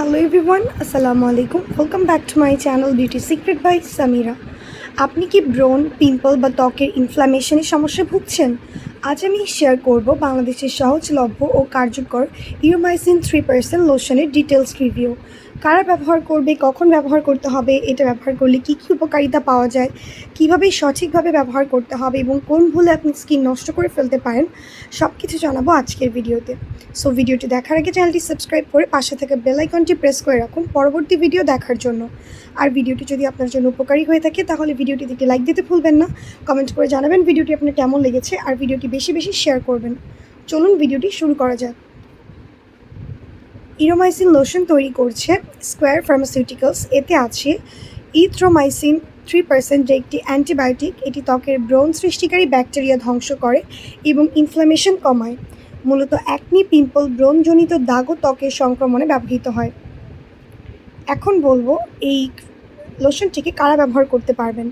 Hello everyone আসসালামু আলাইকুম welcome back to my channel beauty secret by Samira আপনি কি ব্রোন পিম্পল বা ত্বকের ইনফ্লামেশনের সমস্যা ভুগছেন? আজ আমি শেয়ার করব বাংলাদেশের সহজলভ্য ও কার্যকর ইউমাইসিন থ্রি পার্সেন্ট লোশনের ডিটেলস রিভিউ কারা ব্যবহার করবে, কখন ব্যবহার করতে হবে, এটা ব্যবহার করলে কী কী উপকারিতা পাওয়া যায়, কীভাবে সঠিকভাবে ব্যবহার করতে হবে এবং কোন ভুলে আপনি স্কিন নষ্ট করে ফেলতে পারেন সব কিছু জানাব আজকের ভিডিওতে। সো ভিডিওটি দেখার আগে চ্যানেলটি সাবস্ক্রাইব করে পাশে থেকে বেল আইকনটি প্রেস করে রাখুন পরবর্তী ভিডিও দেখার জন্য। আর ভিডিওটি যদি আপনার জন্য উপকারী হয়ে থাকে, তাহলে ভিডিওটি দিকে লাইক দিতে ভুলবেন না কমেন্ট করে জানাবেন ভিডিওটি আপনার কেমন লেগেছে, আর ভিডিওটি বেশি বেশি শেয়ার করবেন। চলুন ভিডিওটি শুরু করা যাক। ইরোমাইসিন লোশন তৈরি করছে স্কোয়ার ফার্মাসিউটিক্যালস। এতে আছে ইথ্রোমাইসিন থ্রি পার্সেন্ট যে একটি অ্যান্টিবায়োটিক, এটি ত্বকের ব্রণ সৃষ্টিকারী ব্যাকটেরিয়া ধ্বংস করে এবং ইনফ্লামেশন কমায়। মূলত অ্যাকনি পিম্পল ব্রণজনিত দাগ ও ত্বকের সংক্রমণে ব্যবহৃত হয়। এখন বলব, এই লোশনটিকে কারা ব্যবহার করতে পারবেন?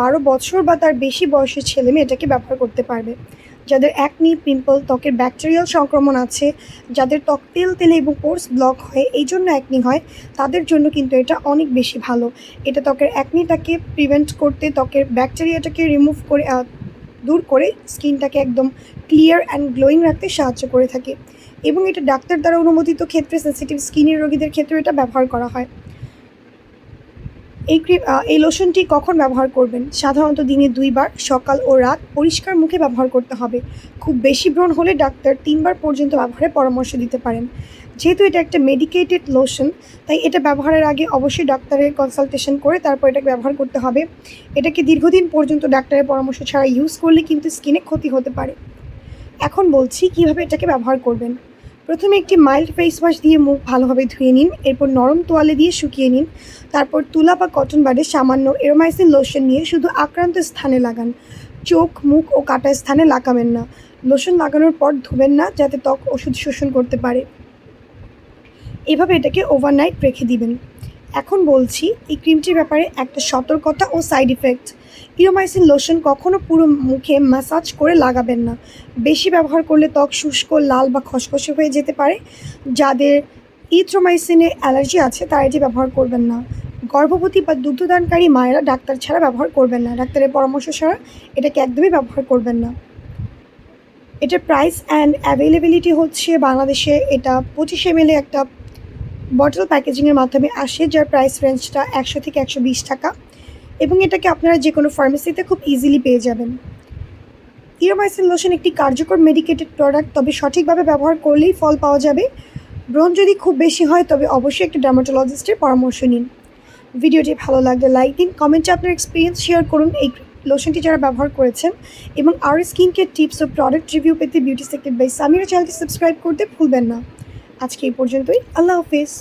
বারো বছর বা তার বেশি বয়সের ছেলে মেয়ে এটাকে ব্যবহার করতে পারবে। যাদের অ্যাকনি পিম্পল ত্বকের ব্যাকটেরিয়াল সংক্রমণ আছে, যাদের ত্বক তেল, তেলে এবং পোর্স ব্লক হয়, এই জন্য অ্যাকনি হয়, তাদের জন্য কিন্তু এটা অনেক বেশি ভালো। এটা ত্বকের অ্যাকনিটাকে প্রিভেন্ট করতে, ত্বকের ব্যাকটেরিয়াটাকে রিমুভ করে দূর করে স্কিনটাকে একদম ক্লিয়ার অ্যান্ড গ্লোয়িং রাখতে সাহায্য করে থাকে। এবং এটা ডাক্তার দ্বারা অনুমোদিত ক্ষেত্রে সেন্সিটিভ স্কিনের রোগীদের ক্ষেত্রে এটা ব্যবহার করা হয়। এই এই লোশনটি কখন ব্যবহার করবেন? সাধারণত দিনে দুইবার, সকাল ও রাত। পরিষ্কার মুখে ব্যবহার করতে হবে। খুব বেশি ব্রণ হলে ডাক্তার তিনবার পর্যন্ত ব্যবহারের পরামর্শ দিতে পারেন। যেহেতু এটা একটা মেডিকেটেড লোশন তাই এটা ব্যবহারের আগে অবশ্যই ডাক্তারের কনসালটেশন করে তারপর এটাকে ব্যবহার করতে হবে। এটাকে দীর্ঘদিন পর্যন্ত ডাক্তারের পরামর্শ ছাড়া ইউজ করলে কিন্তু স্কিনে ক্ষতি হতে পারে। এখন বলছি কীভাবে এটাকে ব্যবহার করবেন। প্রথমে একটি মাইল্ড ফেস ওয়াশ দিয়ে মুখ ভালোভাবে ধুয়ে নিন, এরপর নরম তোয়ালে দিয়ে শুকিয়ে নিন, তারপর তুলা বা কটন বাডে সামান্য এরোমাইসিন লোশন নিয়ে শুধু আক্রান্ত স্থানে লাগান। চোখ, মুখ ও কাটা স্থানে লাগাবেন না। লোশন লাগানোর পর ধুবেন না, যাতে ত্বক ওষুধ শোষণ করতে পারে। এভাবে এটাকে ওভারনাইট রেখে দিবেন। এখন বলছি, এই ক্রিমটির ব্যাপারে একটা সতর্কতা ও সাইড ইফেক্ট ইরোমাইসিন লোশন কখনো পুরো মুখে ম্যাসাজ করে লাগাবেন না। বেশি ব্যবহার করলে ত্বক শুষ্ক, লাল বা খসখসে হয়ে যেতে পারে। যাদের ইথ্রোমাইসিনে অ্যালার্জি আছে, তারা এটি ব্যবহার করবেন না। গর্ভবতী বা দুগ্ধদানকারী মায়েরা ডাক্তার ছাড়া ব্যবহার করবেন না। ডাক্তারের পরামর্শ ছাড়া এটাকে একদমই ব্যবহার করবেন না। এটার প্রাইস অ্যান্ড অ্যাভেলেবিলিটি হচ্ছে বাংলাদেশে এটা পঁচিশ এম একটা বটল প্যাকেজিংয়ের মাধ্যমে আসে, যার প্রাইস রেঞ্জটা একশো থেকে একশো বিশ টাকা। এবং এটাকে আপনারা যে কোনো ফার্মেসিতে খুব ইজিলি পেয়ে যাবেন। ইরোমাইসিন লোশন একটি কার্যকর মেডিকেটেড প্রোডাক্ট তবে সঠিকভাবে ব্যবহার করলেই ফল পাওয়া যাবে। ব্রণ যদি খুব বেশি হয়, তবে অবশ্যই একটি ডার্মাটোলজিস্টের পরামর্শ নিন। ভিডিওটি ভালো লাগলে লাইক দিন কমেন্টে আপনার এক্সপিরিয়েন্স শেয়ার করুন। এই লোশনটি যারা ব্যবহার করেছেন এবং আর স্কিন কেয়ার টিপস ও প্রোডাক্ট রিভিউ পেতে বিউটি সেক্রেট বাই সামিরা চ্যানেলটি সাবস্ক্রাইব করতে ভুলবেন না। আজকে এই পর্যন্তই। আল্লাহ হাফিজ।